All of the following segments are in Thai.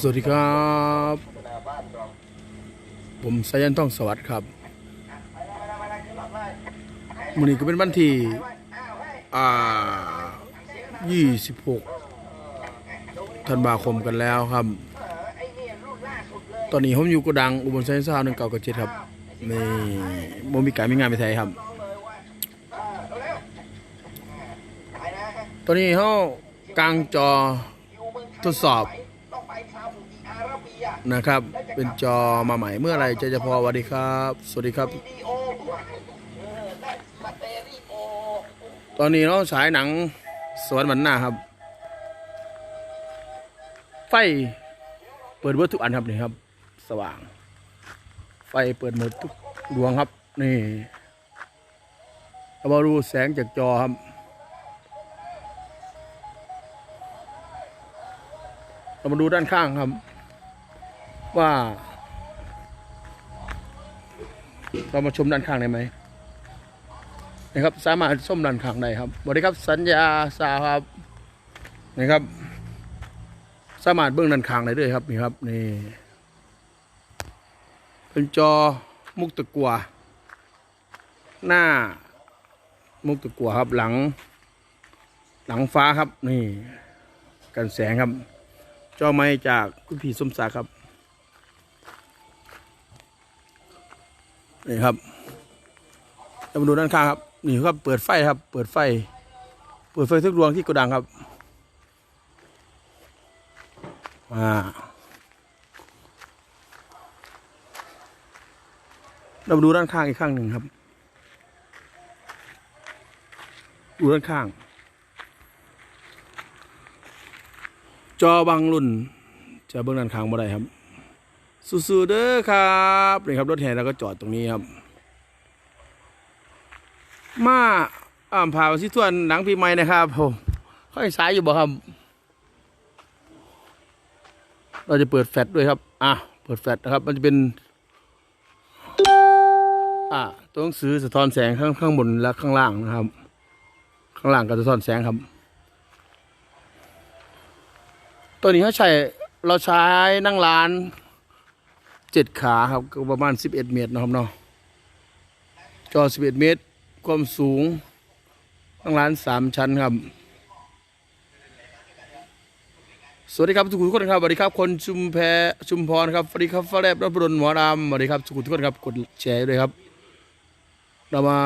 สวัสดีครับ ผมสายันท่องสวัสดิ์ครับวันนี้ก็เป็นวันที่อ่า26ธันวาคมกันแล้วครับ ตอนนี้ผมอยู่กดังอุบลไซน์ซ่าหนึ่งเก่ากับเจ็ดครับนี่โมมีการมีงานไปไทยครับ ตอนนี้เขากลางจอ ทดสอบนะครับ เป็นจอมาใหม่เมื่อไรจะจะพอสวัสดีครับ สวัสดีครับ ตอนนี้เราฉายหนังสวนวันหน้าครับ ไฟเปิดเบิดทุกอันครับนี่ครับ สว่าง ไฟเปิดหมดทุกดวงครับ นี่เรามาดูแสงจากจอครับ เรามาดูด้านข้างครับ ว่า เรามาชมด้านข้างได้ไหมนะครับ สามารถชมด้านข้างได้ครับสวัสดีครับสัญญาสาครับนะครับ สามารถเบื้องด้านข้างได้ด้วยครับนี่ครับนี่เป็นจอมุกตะกัวหน้ามุกตะกัวครับหลัง หลังฟ้าครับนี่ กันแสงครับ จอไม้จากคุณพี่สมศักดิ์ครับนี่ครับเรามาดูด้านข้างครับนี่ครับเปิดไฟครับ เปิดไฟ เปิดไฟทุกดวงที่โกดังครับอ่าเรามาดูด้านข้างอีกข้างหนึ่งครับ ดูด้านข้าง จอบางรุ่น จะเบื้องด้านข้างบ่ได้ครับสู้ๆเด้อครับนี่ครับรถแห่เราก็จอดตรงนี้ครับ มาอ่าพาไปที่ทวนหนังปีใหม่นะครับผมเขาให้สายอยู่บ่ครับ เราจะเปิดแฟลชด้วยครับ อะเปิดแฟลชนะครับ มันจะเป็น อ่าตัวหนังสือสะท้อนแสงข้างข้างบนและข้างล่างนะครับ ข้างล่างก็สะท้อนแสงครับ ตัวนี้เขาใช้เราใช้นั่งร้านเจ็ดขาครับก็ประมาณสิบเอ็ดเมตรนะครับเนาะจอสิบเอ็ดเมตร ความสูงนั่งร้านสามชั้นครับ สวัสดีครับทุกคนครับสวัสดีครับ คนชุมแพชุมพรครับสวัสดีครับฟ้าแลบรับรนหมอรามสวัสดีครับทุกคนครับกดแชร์ด้วยครับ เรามา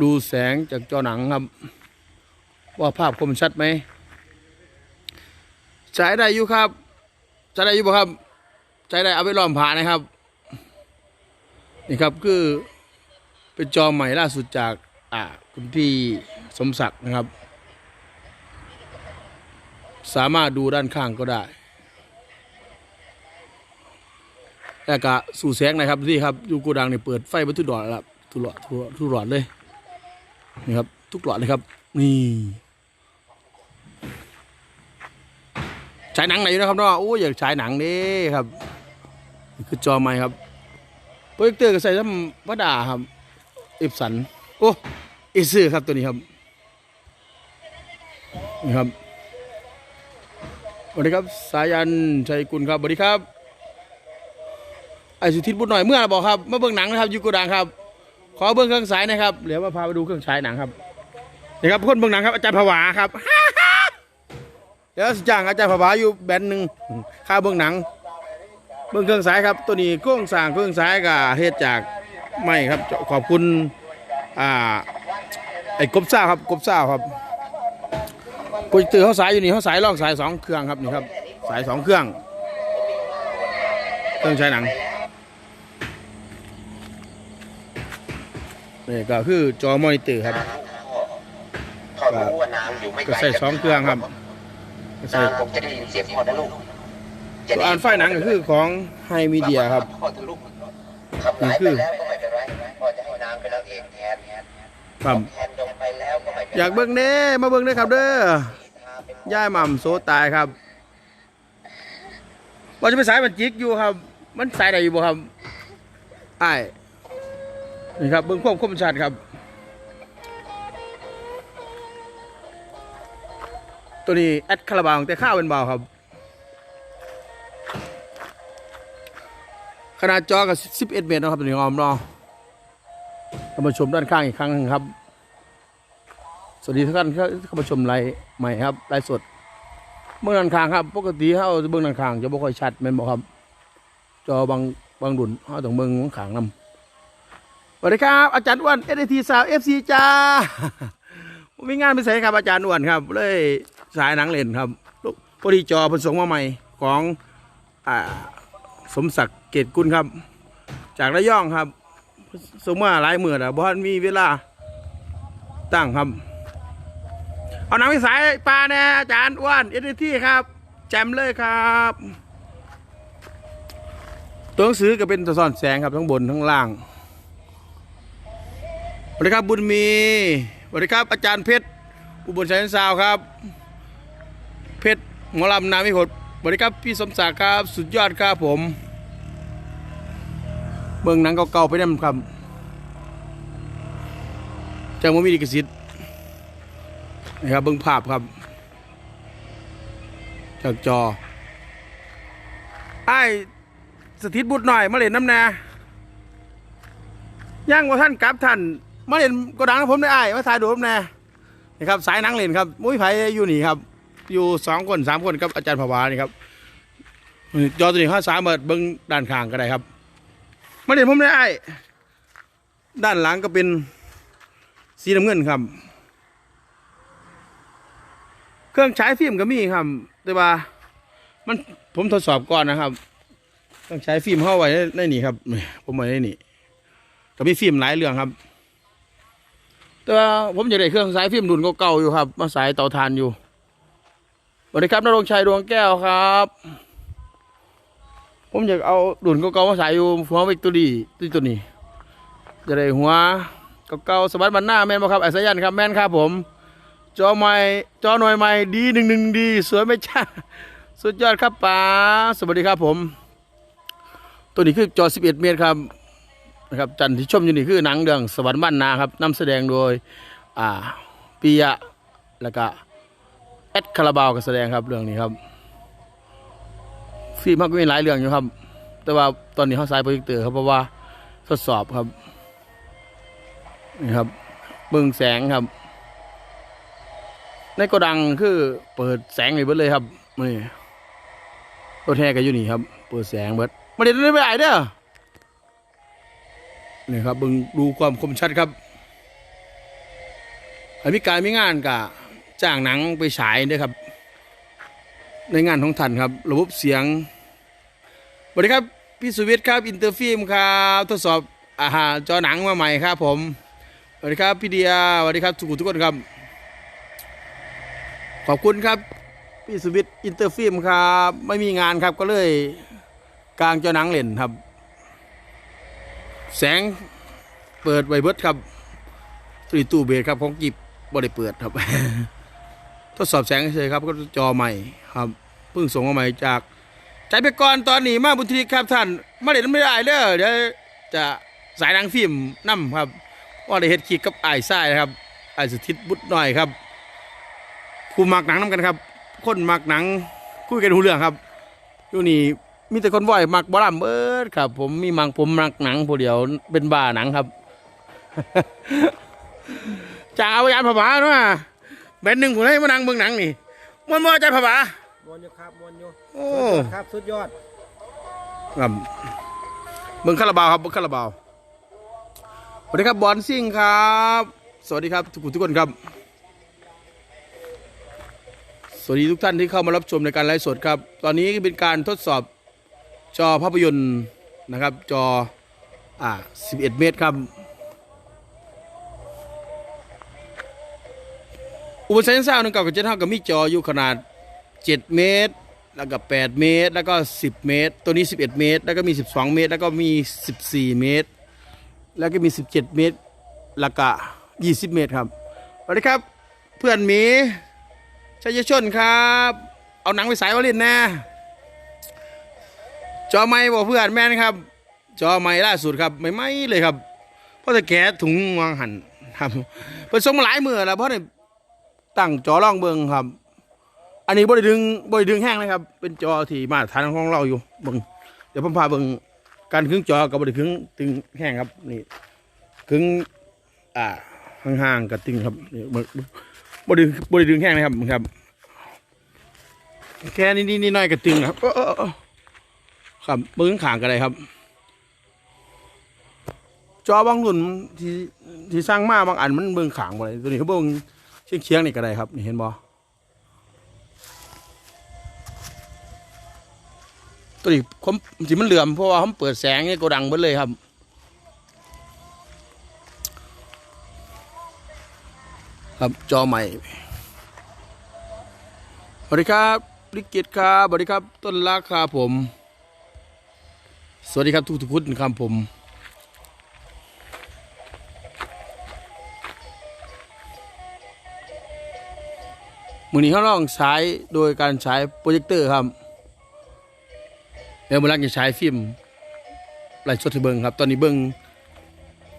ดูแสงจากจอหนังครับ ว่าภาพคมชัดไหม ใช้ได้อยู่ครับ ใช้ได้อยู่บ่ครับ ใช้ได้เอาไปล้อมผ่านะครับ นี่ครับคือเป็นจอใหม่ล่าสุดจากอ่าคุณพี่สมศักดิ์นะครับ สามารถดูด้านข้างก็ได้ แล้วก็สู่แสงนะครับที่ครับอยู่โกูดังเนี่ยเปิดไฟบรรทุกหลอดแล้วครับทุลอดทุกหลอดทุกหลอดเลย นี่ครับ ทุกหลอดเลยครับ นี่ ฉายหนังไหนอยู่นะครับเนาะโอ้อยากฉายหนังนี่ครับคือจอใหม่ครับโปรเจคเตอร์ก็ใส่ทำวัดดาครับเอฟสันโอ้เอซอร์ครับตัวนี้ครับนี่ครับสวัสดีครับสายันชัยกุลครับสวัสดีครับไอสุทิตบุญหน่อยเมื่อบอกครับมาเบิ่งหนังนะครับยูโกดังครับขอเบิ่งเครื่องฉายนะครับเดี๋ยวมาพาไปดูเครื่องฉายหนังครับนี่ครับคนเบิ่งหนังครับอาจารย์ผวาครับ เดี๋ยวสิจ้างอาจารย์ผวาอยู่แบนด์หนึ่งค่าเบิ่งหนัง เบิ่งเครื่องสายครับ ตัวนี้โครงสร้างเครื่องสายก็เฮ็ดจากไม้ครับขอบคุณอ่าไอ้กบซ่าครับกบซ่าครับโปรเจคเตอร์เขาสายอยู่นี่เขาสายล่องสายสองเครื่องครับนี่ครับสายสองเครื่องเครื่องใช้หนังนี่ก็คือจอมอนิเตอร์ครับเขารู้ว่าน้ำอยู่ไม่ไกก็ลใส่สองเครื่องครับ ก็ใส่น้ำผมจะได้ยินเสียงพ่อนะลูกตัวอ่านไฟหนังก็คือของไฮมีเดียครับ พ่อทะลุขับไหลไปแล้วก็ไม่เป็นไรพ่อจะให้น้ำเป็นนางเอกแทนครับแทนลงไปแล้วก็ไม่เป็นอยากเบิ่งเด้มาเบิ่งเด้อครับเด้อย่ายหม่ำโซตายครับว่าจะไปสายมันจิกอยู่ครับ มันสายใดอยู่บ่ครับอ้ายนี่ครับเบิ่งความคมชัดครับ ตัวนี้แอดคาราบาวแต่ข้าวเป็นเบาครับ ขนาดจอกับ 11 เมตรนะครับตัวนี้ออมเนาะเข้ามาชมด้านข้างอีกครั้งหนึงครับ สวัสดีทุกท่านที่เข้ามาชมไลฟ์ใหม่ครับไลฟ์สด เบื้องด้านข้างครับ ปกติเขาเบื้องด้านข้างจะบ่ค่อยชัดแม่นบอกครับ จอบางบางดุนเขาต้องเบื้องข้างนำสวัสดีครับ อาจารย์อ้วนเอทีสาวเอฟซีจ้ามมีงานไปใส่ครับอาจารย์อ้วนครับเลย สายหนังเล่นครับลูกพอดีจอผสมมาใหม่ของอสมศักดิ์เกตกุลครับ จากระยองครับ สมมาหลายหมื่นอะบอนมีเวลาตั้งครับ เอาหนังไปสายปลาแน่อาจารย์อ้วนเอทีครับ แจมเลยครับตัวหนังสือก็เป็นตัวซ่อนแสงครับทั้งบนทั้งล่างสวัสดีครับบุญมีสวัสดีครับอาจารย์เพชรอุบลชัยสาวครับ เพชรหมอลำนามิหดสวัสดีครับพี่สมศักดิ์ครับ สุดยอดครับผม เบิ่งหนังเก่าๆไปนั่นครับจังว่ามีดิกสิทธิ์นะครับเบิ่งภาพครับ จากจอไอ้สถิตบุตรหน่อยมาเล่นน้ำแน่ย่างว่าท่านกลับท่านมาเล่นกระดังผมได้ไอ้มาถ่ายดูผมแน่นี่ครับสายนังเล่นครับมุ้ยไผอยู่นี่ครับ อยู่สองคนสามคนครับอาจารย์ภาวานี่ครับจอตัวนี้ข้าสามารถเบิ้งด้านข้างก็ได้ครับมาเด่นผมได้ไอ้ด้านหลังก็เป็นสีน้ำเงินครับ เครื่องใช้ฟิล์มก็มีครับ แต่ว่ามันผมทดสอบก่อนนะครับเครื่องใช้ฟิล์มเข้าไว้ในนนี่ครับ ผมไว้ในนี่ก็มีฟิล์มหลายเรื่องครับ แต่ว่าผมจะได้เครื่องสายฟิล์มรุ่นเก่าๆอยู่ครับ มาสายเตาถ่านอยู่ วัสดีครับนรงชัยดวงแก้วครับ ผมอยากเอาดุนเก่าๆมาใส่อยู่หัววิกตอรี่ที่ตัวนี้ จะได้หัวเก่าๆสวัสดิ์บันหน้าแม่นบ่ครับไอ้สายันครับแม่นครับผม จอใหม่จอหน่อยใหม่ดีหนึ่งหนึ่งดีสวยไม่ช่าสุดยอดครับป๋าสวัสดีครับผม ตัวนี้คือจอ 11 เมตรครับนะครับจันที่ชมอยู่นี่คือหนังเรื่องสวรรค์บ้านนาครับนำแสดงโดยอ่าปิยะแล้วก็ แอดคาราบาวก็แสดงครับเรื่องนี้ครับฟิล์มมันก็มีหลายเรื่องอยู่ครับ แต่ว่าตอนนี้เขาใช้โปรเจคเตอร์ครับเพราะว่าทดสอบครับนี่ครับเบิ่งแสงครับ ในโกดังคือเปิดแสงเลยเบิดเลยครับนี่รถแห่ก็อยู่นี่ครับ เปิดแสงเบิดมาเด็ดได้ไปไหนเด้อนี่ครับเบิ่งดูความคมชัดครับอันมีการมีงานกะ จ้างหนังไปฉายด้วยครับ ในงานของท่านครับ ระบบเสียงสวัสดีครับพี่สุวิทย์ครับ อินเตอร์ฟิล์มครับทดสอบอาหารจอหนังมาใหม่ครับผมสวัสดีครับพี่เดียสวัสดีครับทุกทุกคนครับ ขอบคุณครับพี่สุวิทย์อินเตอร์ฟิล์มครับไม่มีงานครับก็เลยกลางจอหนังเล่นครับ แสงเปิดไวเบิร์ดครับตุยตู้เบสครับของกิบบ่ได้เปิดครับ ทดสอบแสงเฉยครับก็จอใหม่ครับเพิ่งส่งมาใหม่จากใจไปก่อนตอนนี้มาบุญทีครับท่านมาเด็ดไม่ได้เด้อเดี๋ยวจะสายหนังฟิล์มนํครับว่าได้เฮ็ดคลิกกับไอ้ทรายนะครับไอ้สุทิตบุตรหน่อยครับผู้มักหนังนํกันครับ คนมักหนังคุยกันรู้เรื่องครับอยู่นี่มีแต่คนว่อยมักบอลำเบิดครับ ผมมีมังผมมักหนังผู้เดียวเป็นบ้าหนังครับจากเอายานผาผาเนาะ แบนหนึ่งผมให้มานั่งเบิ่งหนังนี่มันมาจากผาผามวนอยู่ครับมวนอยู่โอ้สุดยอดครับสุดยอดครับเบิ่งคาราบาวครับเบิ่งคาราบาวสวัสดีครับบอลซิ่งครับ สวัสดีครับทุกคนทุกคนครับ สวัสดีทุกท่านที่เข้ามารับชมในการไลฟ์สดครับ ตอนนี้เป็นการทดสอบจอภาพยนตร์นะครับ จออ่า11 เมตรครับ อุปกรณ์เซนซ่าหนึ่งเก่ากับเจ็ดเท่ากับมีจออยู่ขนาด 7 เมตร แล้วก็ 8 เมตร แล้วก็ 10 เมตร ตัวนี้ 11 เมตร แล้วก็มี 12 เมตร แล้วก็มี 14 เมตร แล้วก็มี 17 เมตร แล้วก็ 20 เมตรครับสวัสดีครับ เพื่อนหมีชัยชนครับ เอาหนังไปสายวาลินนะจอไม้บอกเพื่อนแม่นครับ จอไม้ล่าสุดครับไม่ไม่เลยครับเพราะแต่แกะถุงวางหันครับเพิ่นส่งมาหลายมือแล้วเพราะเนี่ย ตั้งจอร่องเบิงครับ อันนี้บ่ได้ดึงบ่ได้ดึงแห้งนะครับ เป็นจอที่มาตรฐานของเราอยู่เบิงเดี๋ยวผมพาเบิงการขึงจอกับบ่ได้ขึงตึงแห้งครับนี่ขึงอ่าห่างๆกับตึงครับนี่บ่บ่ได้บ่ได้ดึงแห้งนะครับครับ แค่นี้นี่น้อยกับตึงครับครับเบิ่งขางกันเลยครับ จอบางรุ่นที่ที่สร้างมาบางอันมันเบิ่งขางบ่ได้ตัวนี้เขาเบิ่ง เชียงเชียงนี่ก็ได้ครับ นี่เห็นบ่ตัวนี้ผมสิมันเหลื่อมเพราะว่าผมเปิดแสงนี่ก็ดังเบิดเลยครับครับจอใหม่สวัสดีครับลิกิตครับสวัสดีครับ ต้นรักครับผม สวัสดีครับทุกทุกคนครับผม มือนี้เขาลองใช้โดยการใช้โปรเจคเตอร์ครับเดี๋ยวมือรักจะใช้ฟิล์มไลฟ์สดให้เบิ้งครับ ตอนนี้เบิ้ง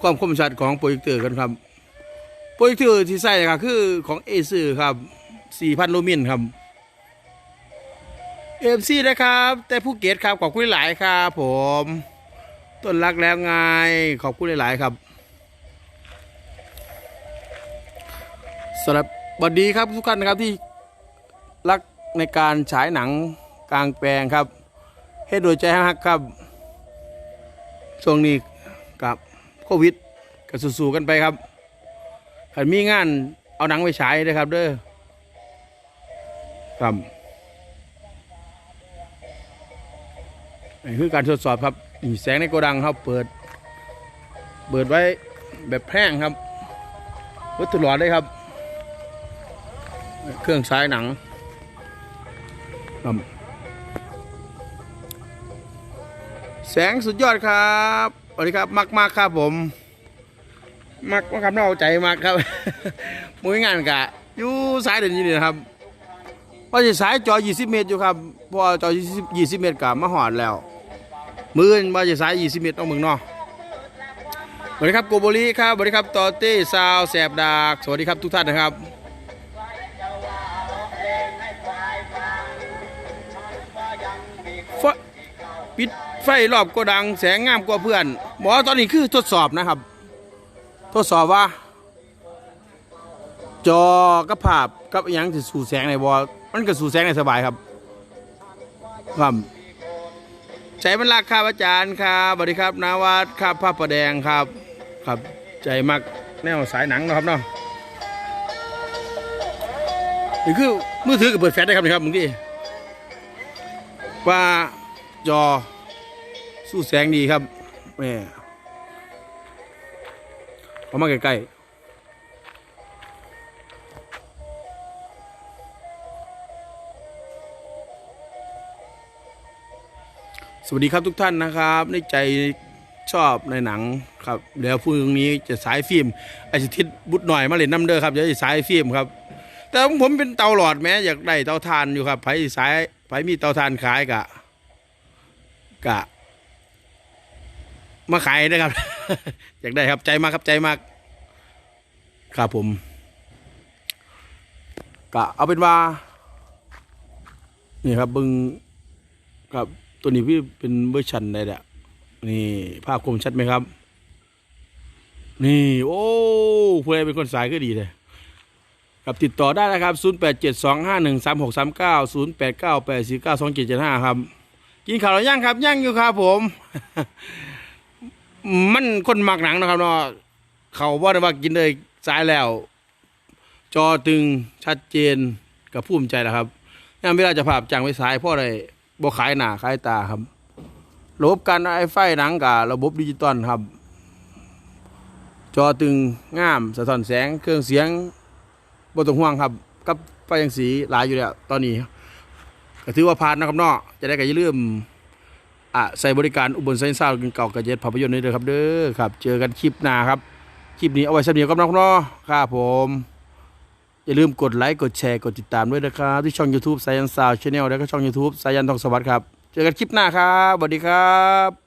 ความคมชัดของโปรเจคเตอร์กันครับโปรเจคเตอร์ที่ใส่ก็คือของเอซอครับ4,000ลูมินครับเอฟซีนะครับ แต่ผู้เกตครับขอบคุณหลายครับผมต้นรักแล้วไงขอบคุณหลาย ๆ ครับสำหรับ สวัสดีครับทุกท่านนะครับที่รักในการฉายหนังกลางแปลงครับเฮ็ดโดยใจฮักครับช่วงนี้กับโควิดก็สู้ๆกันไปครับขันมีงานเอาหนังไปฉายเลยครับ เด้อครับนี่คือการทดสอบครับแสงในโกดังครับ เปิด เปิดไว้แบบแพร่งครับวัตถุหลอดเลยครับ เครื่องฉายหนังครับแสงสุดยอดครับสวัสดีครับมักมากครับผมมักว่าคำน่าเอาใจมากครับมืองานกะอยู่สายเดินอยี่นี่นะครับว่าจะสายจอ 20 เมตรอยู่ครับเพราะว่าจอ20 20 เมตรกับมาหอดแล้วมือว่าจะสาย 20 เมตรต้องมึงเนาะสวัสดีครับโกโบลีครับสวัสดีครับตอเต้ซาวแสบดาก สวัสดีครับทุกท่านนะครับ ไฟปิดไฟรอบโกดังแสงงามกว่าเพื่อนหมอตอนนี้คือทดสอบนะครับ ทดสอบว่า จอกับภาพกับอหยังจะสู่แสงในบอมันก็สู่แสงในสบายครับ ครับใจมันรักครับอาจารย์ครับสวัสดีครับนาวาดครับภาพประแดงครับ ครับใจมากแนวสายหนังนะครับเนาะนี่คือมือถือกับเปิดแฟลชได้ครับนี่ครับเมื่ กี้ว่าจอ สู้แสงดีครับแม่เอามาใกล้ๆสวัสดีครับทุกท่านนะครับ ในใจชอบในหนังครับเดี๋ยวพรุ่งนี้จะสายฟิล์มไอสิทิศบุตรหน่อยมาเล่นน้ำเด้อครับจะสายฟิล์มครับ แต่ผมเป็นเตาหลอดแม้อยากได้เตาถ่านอยู่ครับไผสาย ไผมีเตาถ่านขายกะกะ มาขายนะครับ อยากได้ครับใจมากครับใจมาก ครับผมกะเอาเป็นว่า นี่ครับบึงครับตัวนี้พี่เป็นเวอร์ชันได้แหละนี่ภาพคมชัดไหมครับ นี่ โอ้ผู้ใดเป็นคนสายก็ดีเลย กับติดต่อได้นะครับ 0 8 7 2 5 1 3 6 3 9 0 8 9 8 4 9 2 7 7 5 ครับ กินข้าวแล้วย่างครับย่างอยู่ครับผม มันคนมักหนังนะครับเนาะเขาว่าได้ว่ากินเลยสายแล้ว จอตึงชัดเจนกับภูมิใจนะครับย่างเวลาจะภาพจางไว้สายเพราะอะไรบ่ขายหน้าขายตาครับ ระบบการไอไฟหนังกับระบบดิจิตอลครับ จอตึงงามสะท้อนแสงเครื่องเสียง บ่ต้องห่วงครับกับไฟยังสีหลายอยู่แล้วตอนนี้ก็ถือว่าผ่านนะครับเนาะจะได้ก็อย่าลืมอะใส่บริการอุบลไซน์ซาวเก่ากระเจ็ดภาพยนตร์นี้เลยครับเด้อครับ เจอกันคลิปหน้าครับคลิปนี้เอาไว้สำเนียงกับน้องเนาะครับผม อย่าลืมกดไลค์กดแชร์กดติดตามด้วยนะครับ ที่ช่อง YouTube สายันซาวชาแนลแล้วก็ช่อง YouTube สายันทองสวัสดิ์ครับ เจอกันคลิปหน้าครับสวัสดีครับ